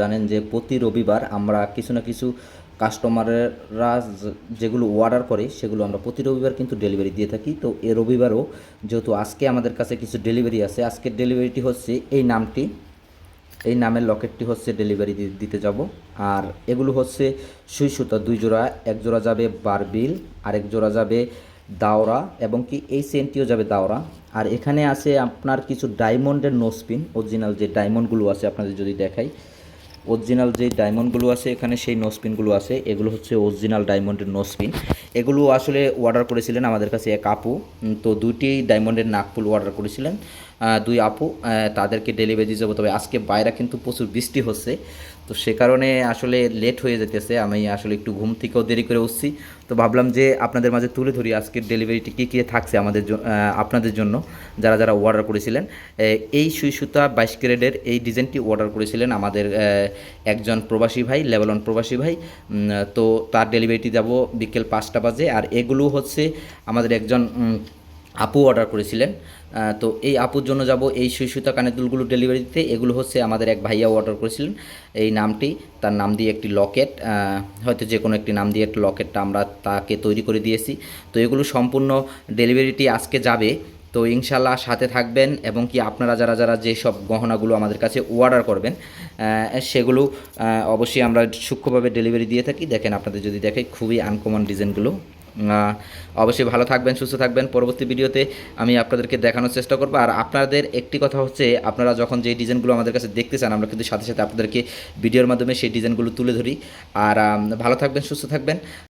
জানেন যে প্রতি রবিবার আমরা কিছু না কিছু কাস্টমাররা যেগুলো অর্ডার করে, সেগুলো আমরা প্রতি রবিবার কিন্তু ডেলিভারি দিয়ে থাকি। তো এ রবিবারও যেহেতু আজকে আমাদের কাছে কিছু ডেলিভারি আছে, আজকের ডেলিভারিটি হচ্ছে এই নামটি। এই নামের লকেটটি হচ্ছে ডেলিভারি দিতে যাব। আর এগুলো হচ্ছে সুই সুতা, দুই জোড়া, এক জোড়া যাবে বারবিল, আরেক জোড়া যাবে দাওরা, এবং কি এই সেন্টটিও যাবে দাওরা। আর এখানে আছে আপনার কিছু ডায়মন্ডের নোসপিন অরিজিনাল যে ডায়মন্ডগুলো আছে আপনাদের যদি দেখাই অরিজিনাল যে ডায়মন্ডগুলো আছে, এখানে সেই নোসপিনগুলো আছে। এগুলো হচ্ছে অরিজিনাল ডায়মন্ডের নোসপিন এগুলো আসলে অর্ডার করেছিলেন আমাদের কাছে এক আপু। তো দুটি ডায়মন্ডের নাকপুল অর্ডার করেছিলেন। দুই আপু তাদেরকে ডেলিভারি যাব। তবে আজকে বাইরে কিন্তু প্রচুর বৃষ্টি হচ্ছে। তো সে কারণে আসলে লেট হয়ে যেতেছে আমি আসলে একটু ঘুম থেকেও দেরি করে উঠছি। তো ভাবলাম যে আপনাদের মাঝে তুলে ধরি আজকের ডেলিভারিটি কী কী থাকছে আমাদের আপনাদের জন্য, যারা যারা অর্ডার করেছিলেন। এই সুই সুতা বাইশ গ্রেডের এই ডিজাইনটি অর্ডার করেছিলেন আমাদের একজন প্রবাসী ভাই, লেবানন প্রবাসী ভাই। তো তার ডেলিভারিটি যাব বিকেল পাঁচটা বাজে। আর এগুলো হচ্ছে আমাদের একজন আপু অর্ডার করেছিলেন। তো এই আপুর জন্য যাব। এই সুই সুতা কানের দুলগুলো ডেলিভারি দিতে। এগুলো হচ্ছে আমাদের এক ভাইয়া অর্ডার করেছিলেন। এই নামটি, তার নাম দিয়ে একটি লকেট হয়তো যে কোনো একটি নাম দিয়ে একটা লকেটটা আমরা তাকে তৈরি করে দিয়েছি। তো এগুলো সম্পূর্ণ ডেলিভারিটি আজকে যাবে। তো ইনশাল্লাহ সাথে থাকবেন এবং কি আপনারা যারা যারা যেসব গহনাগুলো আমাদের কাছে অর্ডার করবেন সেগুলো অবশ্যই আমরা সূক্ষ্মভাবে ডেলিভারি দিয়ে থাকি। দেখেন আপনাদের যদি দেখে, খুবই আনকমন ডিজাইনগুলো অবশ্যই ভালো থাকবেন, সুস্থ থাকবেন। পরবর্তী ভিডিওতে আমি আপনাদেরকে দেখানোর চেষ্টা করব। আর আপনাদের একটি কথা হচ্ছে, আপনারা যখন যে ডিজাইনগুলো আমাদের কাছে দেখতে চান, আমরা কিন্তু সাথে সাথে আপনাদেরকে ভিডিওর মাধ্যমে সেই ডিজাইনগুলো তুলে ধরি। আর ভালো থাকবেন, সুস্থ থাকবেন।